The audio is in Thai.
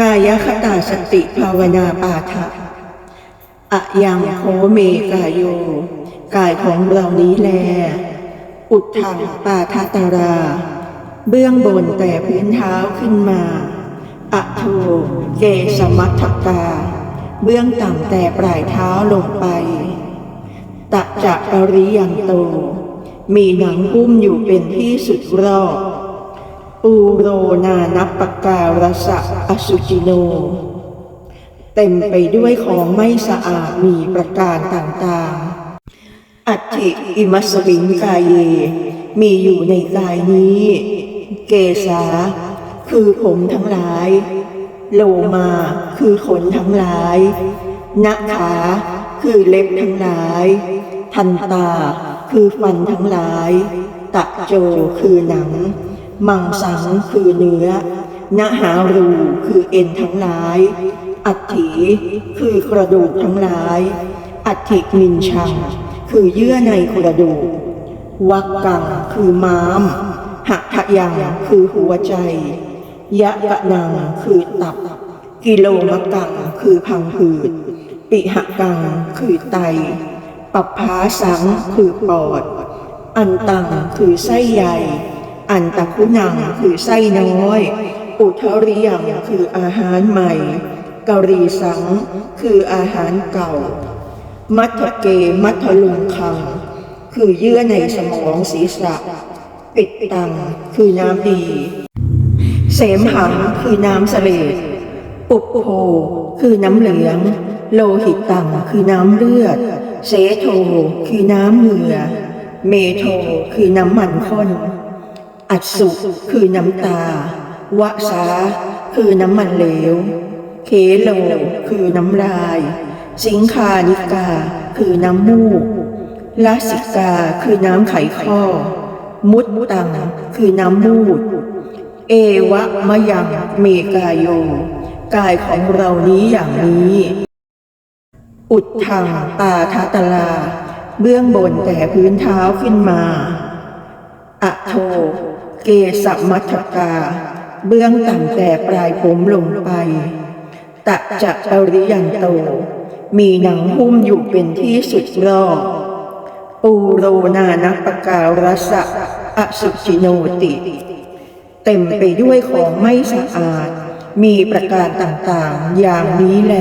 กายคตาสติภาวนาปาทะอะยังโคเมกายโย กายของเรานี้แล อุดทังปาทะตารา เบื้องบนแต่พื้นเท้าขึ้นมาอะโทเกสมัทธกาเบื้องต่ำแต่ปลายเท้าลงไป ตะจะปริยังโต มีหนังหุ้มอยู่เป็นที่สุดรอบ ปูโรนานัปปการสะอสุจิโน เต็มไปด้วยของไม่สะอาดมีประการต่างๆ อัติอิมัสวิงกายเย มีอยู่ในกายนี้ เกสาคือผมทั้งหลาย โลมาคือขนทั้งหลายนาขาคือเล็บทั้งหลาย ทันตาคือฟันทั้งหลาย ตะโจคือหนัง มังสังคือเนื้อนาหารูคือเอ็นทั้งหลาย อัฐิคือกระดูกทั้งหลาย อัฐิมินชัง คือเยื่อในกระดูก วักกังคือม้าม หักทะยังคือหัวใจ ยะกะนังคือตับ กิโลมะกังคือพังผืด ปิหะกังคือไต ปัปพาสังคือปอด อันตังคือไส้ใหญ่ อันตะคุนังคือไส้น้อย อุทริยังคืออาหารใหม่กะรีสังคืออาหารเก่า มัทเกมัทลุงคัง คือเยื่อในสมองศีรษะ ปิดตังคือน้ำดี เสมหังคือน้ำเสลดปุปโพคือน้ำเหลือง โลหิตตังคือน้ำเลือด เสโทคือน้ำเหงื่อ เมโทคือน้ำมันข้น อัดสุคือน้ำตา วะสาคือน้ำมันเหลว เคโลคือน้ำลาย สิงคานิกา คือน้ำมูกลาสิกาคือน้ำไขข้อ มุตตัง คือน้ำมูด เอวะมะยังเมกายโย กายของเรานี้อย่างนี้ อุดทางตาทัตลา เบื้องบนแต่พื้นเท้าขึ้นมา อะโท เกสมัทกา เบื้องต่ำแต่ปลายผมลงไป ตะจะปริยันโต มีหนังหุ้มอยู่เป็นที่สุดรอบปูโรนานัปการสะอสุจิโนติ เต็มไปด้วยของไม่สะอาด มีประการต่างๆ อย่างนี้แล